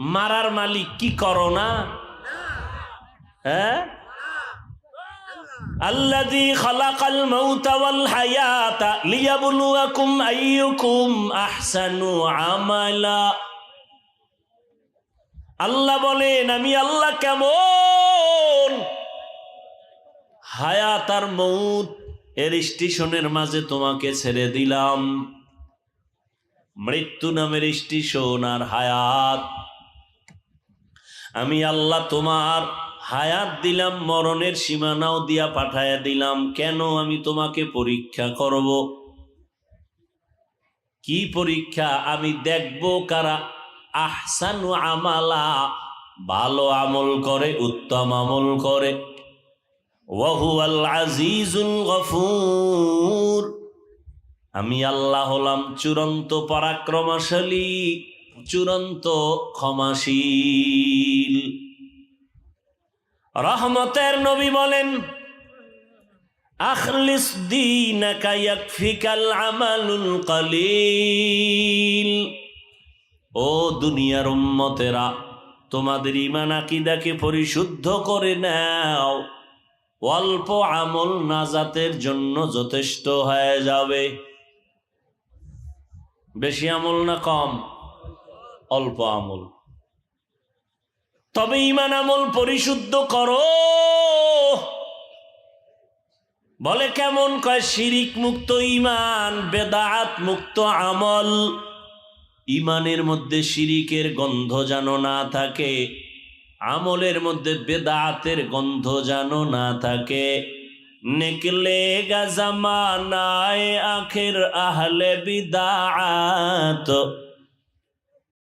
মারার মালিক কি করো না হ্যাঁ الذي خلق الموت والحياة ليبلوكم أيكم أحسن عملا আল্লাহ বলেন আমি আল্লাহ কেমন হায়াত আর মৌত এর স্টেশনের মাঝে তোমাকে ছেড়ে দিলাম মৃত্যু নামের স্টেশন আর হায়াত আমি আল্লাহ তোমার হায়াত দিলাম, মরণের সীমানাও দিয়া পাঠায়া দিলাম। কেন আমি তোমাকে পরীক্ষা করব? কি পরীক্ষা? আমি দেখব কারা? আহসানু আমালা, ভালো আমল করে, উত্তম আমল করে। আজিজুল গফুর। আমি আল্লাহ হলাম চূড়ান্ত পরাক্রমশালী। চূড়ান্ত ক্ষমাশীল। রহমতের নবী বলেন, আখলিস দীনাকা ইয়াকফিকাল আমালুল কলিল। ও দুনিয়ার উম্মতেরা, তোমাদের ইমান আকিদাকে পরিশুদ্ধ করে নাও। অল্প আমল নাজাতের জন্য যথেষ্ট হয়ে যাবে। বেশি আমল না কম। অল্প আমল। তবে ইমান আমল পরিশুদ্ধ করো। বলে কেমন কয়, শিরিক মুক্ত ইমান বেদাত মুক্ত আমল। ইমানের মধ্যে শিরিকের গন্ধ যেন না থাকে, আমলের মধ্যে বেদাতের গন্ধ যেন না থাকে। নিকলে গা জামানায় আখের আহলে বিদাত।